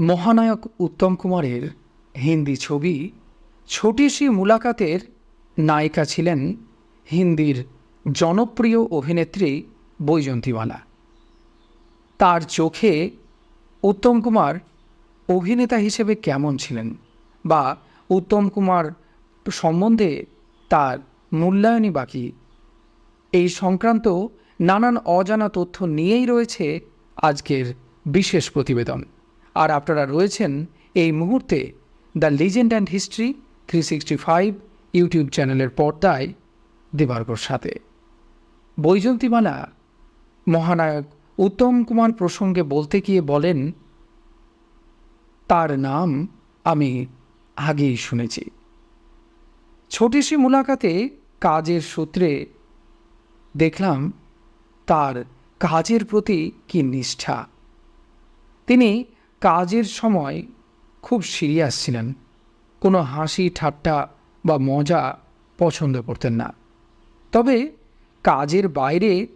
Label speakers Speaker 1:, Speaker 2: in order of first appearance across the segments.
Speaker 1: মহানায়ক উত্তম কুমারের হিন্দি ছবি ছোটি সি মুলাকাতের নায়িকা ছিলেন হিন্দির জনপ্রিয় অভিনেত্রী বৈজয়ন্তীমালা। তার চোখে উত্তম কুমার অভিনেতা হিসেবে কেমন ছিলেন বা উত্তম কুমার সম্বন্ধে তার মূল্যায়নই বাকি? এই সংক্রান্ত নানান অজানা তথ্য নিয়েই রয়েছে আজকের বিশেষ প্রতিবেদন। আর আপনারা রয়েছেন এই মুহূর্তে the legend and history three sixty five YouTube চ্যানেলের পর্দায় দেবার্গর সাথে। বৈজন্তীমালা মহানায়ক উত্তম কুমার প্রসঙ্গে বলতে গিয়ে বলেন, তার নাম আমি আগেই শুনেছি। ছোটিসি মুলাকাতে কাজের সূত্রে দেখলাম তার কাজের প্রতি কি নিষ্ঠা। তিনি কাজের সময় খুব সিরিয়াস ছিলেন। কোনো হাসি, ঠাট্টা বা মজা পছন্দ করতেন না। তবে কাজের বাইরে,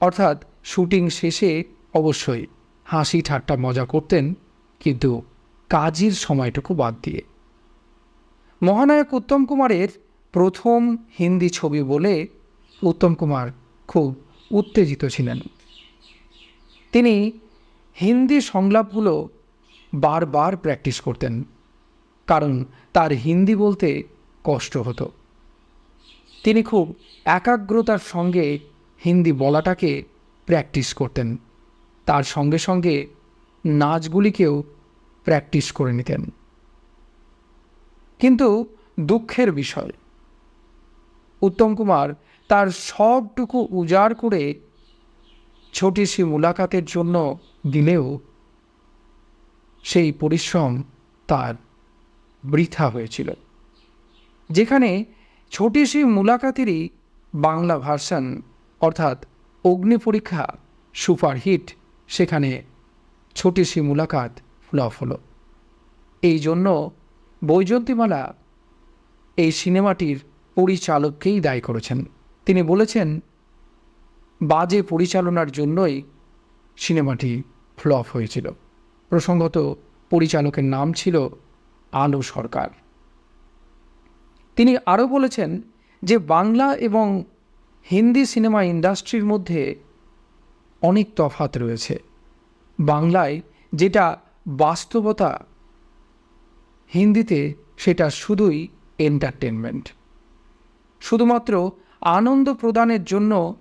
Speaker 1: অর্থাৎ শুটিং শেষে অবশ্যই হাসি, ঠাট্টা, মজা করতেন, কিন্তু কাজের সময়টুকু বাদ দিয়ে। মহানায়ক উত্তম কুমারের প্রথম হিন্দি ছবি বলে উত্তম কুমার খুব উত্তেজিত ছিলেন। তিনি হিন্দি সংলাপগুলো বারবার প্র্যাকটিস করতেন, কারণ তার হিন্দি বলতে কষ্ট হতো। তিনি খুব একাগ্রতার সঙ্গে হিন্দি বলাটাকে প্র্যাকটিস করতেন। তার সঙ্গে সঙ্গে নাচগুলিকেও প্র্যাকটিস করে নিতেন। কিন্তু দুঃখের বিষয়, উত্তম কুমার তার সবটুকু উজাড় করে ছোটিসি মুলাকাতের জন্য দিলেও সেই পরিশ্রম তার বৃথা হয়েছিল। যেখানে ছোটি ছোটিসি মুলাকাতেরই বাংলা ভার্সন, অর্থাৎ অগ্নি পরীক্ষা সুপারহিট সেখানে ছোটি ছোটিসি মুলাকাত ফ্লপ হলো। এই জন্য বৈজন্তীমালা এই সিনেমাটির পরিচালককেই দায়ী করেছেন। তিনি বলেছেন বাজে পরিচালনার জন্যই সিনেমাটি ফ্লপ হয়েছিল। প্রসঙ্গত, পরিচালকের নাম ছিল আলো সরকার। তিনি আরও বলেছেন যে, বাংলা এবং হিন্দি সিনেমা ইন্ডাস্ট্রির মধ্যে অনেক তফাত রয়েছে। বাংলায় যেটা বাস্তবতা, হিন্দিতে সেটা শুধুই এন্টারটেনমেন্ট শুধুমাত্র আনন্দ প্রদানের জন্য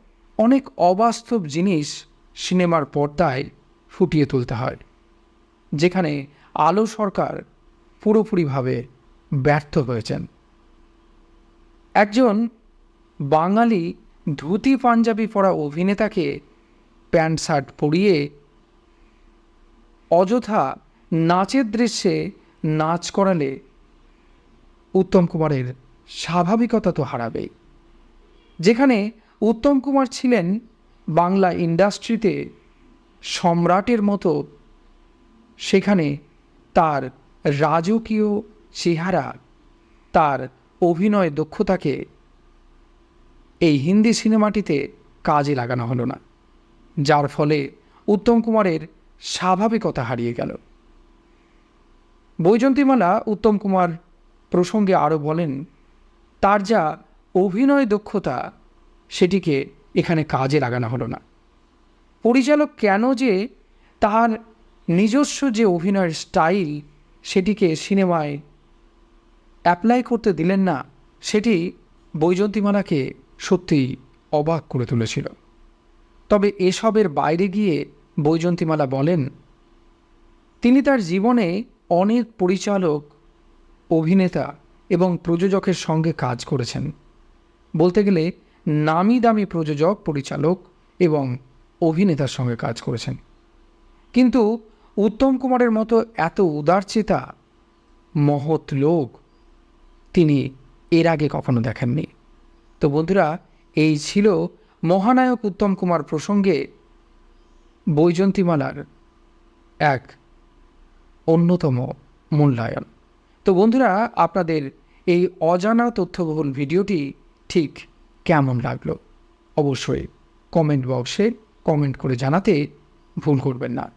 Speaker 1: অনেক অবাস্তব জিনিস সিনেমার পর্দায় ফুটিয়ে তুলতে হয়, যেখানে আলো সরকার পুরোপুরিভাবে ব্যর্থ হয়েছেন। একজন বাঙালি ধুতি পাঞ্জাবি পরা অভিনেতাকে প্যান্ট, শার্ট পরিয়ে অযথা নাচের দৃশ্যে নাচ করালে উত্তম কুমারের স্বাভাবিকতা তো হারাবেই, যেখানে উত্তম কুমার ছিলেন বাংলা ইন্ডাস্ট্রিতে সম্রাটের মতো। সেখানে তার রাজকীয় চেহারা, তার অভিনয় দক্ষতাকে এই হিন্দি সিনেমাটিতে কাজে লাগানো হলো না, যার ফলে উত্তম কুমারের স্বাভাবিকতা হারিয়ে গেল। বৈজন্তীমালা উত্তম কুমার প্রসঙ্গে আরও বলেন, তার যা অভিনয় দক্ষতা সেটিকে এখানে কাজে লাগানো হলো না। পরিচালক কেন যে তার নিজস্ব যে অভিনয়ের স্টাইল সেটিকে সিনেমায় অ্যাপ্লাই করতে দিলেন না, সেটি বৈজন্তীমালাকে সত্যিই অবাক করে তুলেছিল। তবে এসবের বাইরে গিয়ে বৈজন্তীমালা বলেন, তিনি তার জীবনে অনেক পরিচালক, অভিনেতা এবং প্রযোজকের সঙ্গে কাজ করেছেন। বলতে গেলে নামি দামি প্রযোজক, পরিচালক এবং অভিনেতার সঙ্গে কাজ করেছেন। কিন্তু উত্তম কুমারের মতো এত উদারচেতা মহৎ লোক তিনি এর আগে কখনো দেখেননি। তো বন্ধুরা, এই ছিল মহানায়ক উত্তম কুমার প্রসঙ্গে বৈজন্তীমালার এক অন্যতম মূল্যায়ন। তো বন্ধুরা, আপনাদের এই অজানা তথ্যবহুল ভিডিওটি ঠিক কেমন লাগল? অবশ্যই কমেন্ট বক্সে কমেন্ট করে জানাতে ভুল করবেন না।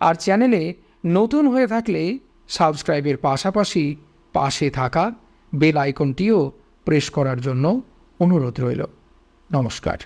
Speaker 1: আর চ্যানেলে নতুন হয়ে থাকলে সাবস্ক্রাইবের পাশাপাশি পাশে থাকা বেল আইকনটিও প্রেস করার জন্য অনুরোধ রইল। নমস্কার।